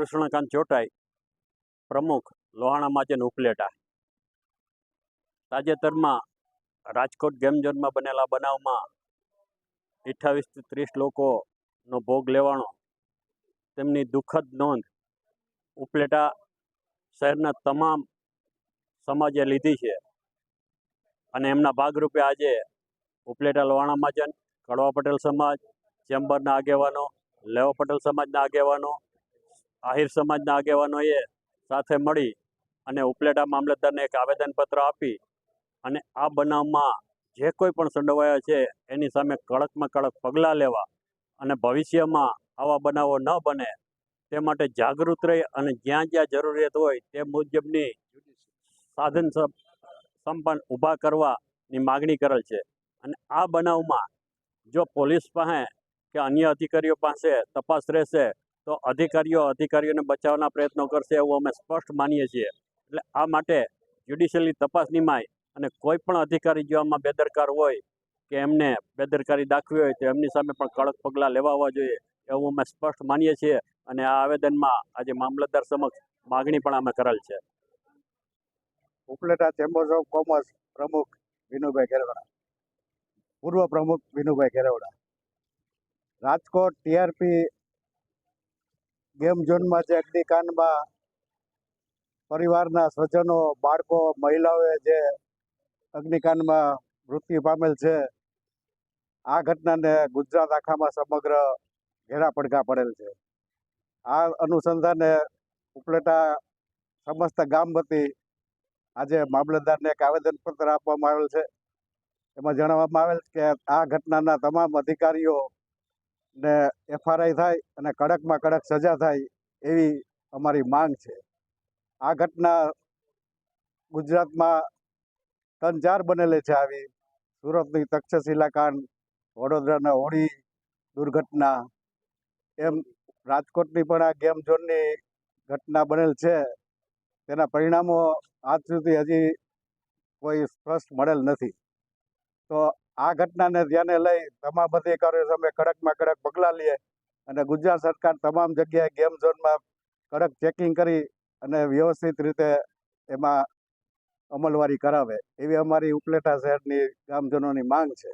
કૃષ્ણકાંત ચોટાઈ, પ્રમુખ લોહાણા માજન ઉપલેટા. તાજેતરમાં રાજકોટ ગેમ ઝોનમાં બનેલા બનાવમાં અઠ્ઠાવીસથી ત્રીસ લોકોનો ભોગ લેવાનો તેમની દુઃખદ નોંધ ઉપલેટા શહેરના તમામ સમાજે લીધી છે અને એમના ભાગરૂપે આજે ઉપલેટા લોહાણા માચન, કડવા પટેલ સમાજ, ચેમ્બરના આગેવાનો, લેવા પટેલ સમાજના આગેવાનો આહિર સમાજના આગેવાનોએ સાથે મળી અને ઉપલેટા મામલતદારને એક આવેદનપત્ર આપી અને આ બનાવમાં જે કોઈ પણ સંડોવાયા છે એની સામે કડકમાં કડક પગલાં લેવા અને ભવિષ્યમાં આવા બનાવો ન બને તે માટે જાગૃત રહી અને જ્યાં જ્યાં જરૂરિયાત હોય તે મુજબની સાધન સંપન્ન ઊભા કરવાની માગણી કરેલ છે. અને આ બનાવમાં જો પોલીસ પાસે કે અન્ય અધિકારીઓ પાસે તપાસ રહેશે તો અધિકારીઓ અધિકારીઓને બચાવવાના પ્રયત્નો કરશે એવું અમે સ્પષ્ટ માનીએ છીએ. એટલે આ માટે જ્યુડિશિયલની તપાસ નિમાય અને કોઈ પણ અધિકારી જો આમાં બેદરકાર હોય કે એમને બેદરકારી દાખવી હોય તો એમની સામે પણ કડક પગલાં લેવા હોવા જોઈએ એવું અમે સ્પષ્ટ માનીએ છીએ અને આ આવેદનમાં આજે મામલતદાર સમક્ષ માગણી પણ અમે કરેલ છે. ઉપલેટા ચેમ્બર્સ ઓફ કોમર્સ પ્રમુખ વિનુભાઈ ખેરવડા, પૂર્વ પ્રમુખ વિનુભાઈ ખેરવડા, રાજકોટ ટીઆરપી ગેમ ઝોનમાં જે અગ્નિકાંડમાં પરિવારના સ્વજનો, બાળકો, મહિલાઓએ જે અગ્નિકાંડમાં મૃત્યુ પામેલ છે, આ ઘટનાને ગુજરાત આખામાં સમગ્ર ઘેરા પડઘા પડેલ છે. આ અનુસંધાને ઉપલેટા સમસ્ત ગામ વતી આજે મામલતદારને એક આવેદનપત્ર આપવામાં આવેલ છે. એમાં જણાવવામાં આવેલ કે આ ઘટનાના તમામ અધિકારીઓ ને એફઆરઆઈ થાય અને કડકમાં કડક સજા થાય એવી અમારી માંગ છે. આ ઘટના ગુજરાતમાં ત્રણ ચાર બનેલી છે આવી. સુરતની તક્ષશિલા કાંડ વડોદરાના હોળી દુર્ઘટના, એમ રાજકોટની પણ આ ગેમ ઝોનની ઘટના બનેલ છે. તેના પરિણામો આજ સુધી હજી કોઈ સ્પષ્ટ મળેલ નથી. તો આ ઘટનાને ધ્યાને લઈ તમામ અધિકારીઓ સામે કડકમાં કડક પગલાં લે અને ગુજરાત સરકાર તમામ જગ્યાએ ગેમ ઝોનમાં કડક ચેકિંગ કરી અને વ્યવસ્થિત રીતે એમાં અમલવારી કરાવે. એવી અમારી ઉપલેટા શહેરની ગામજનોની માંગ છે.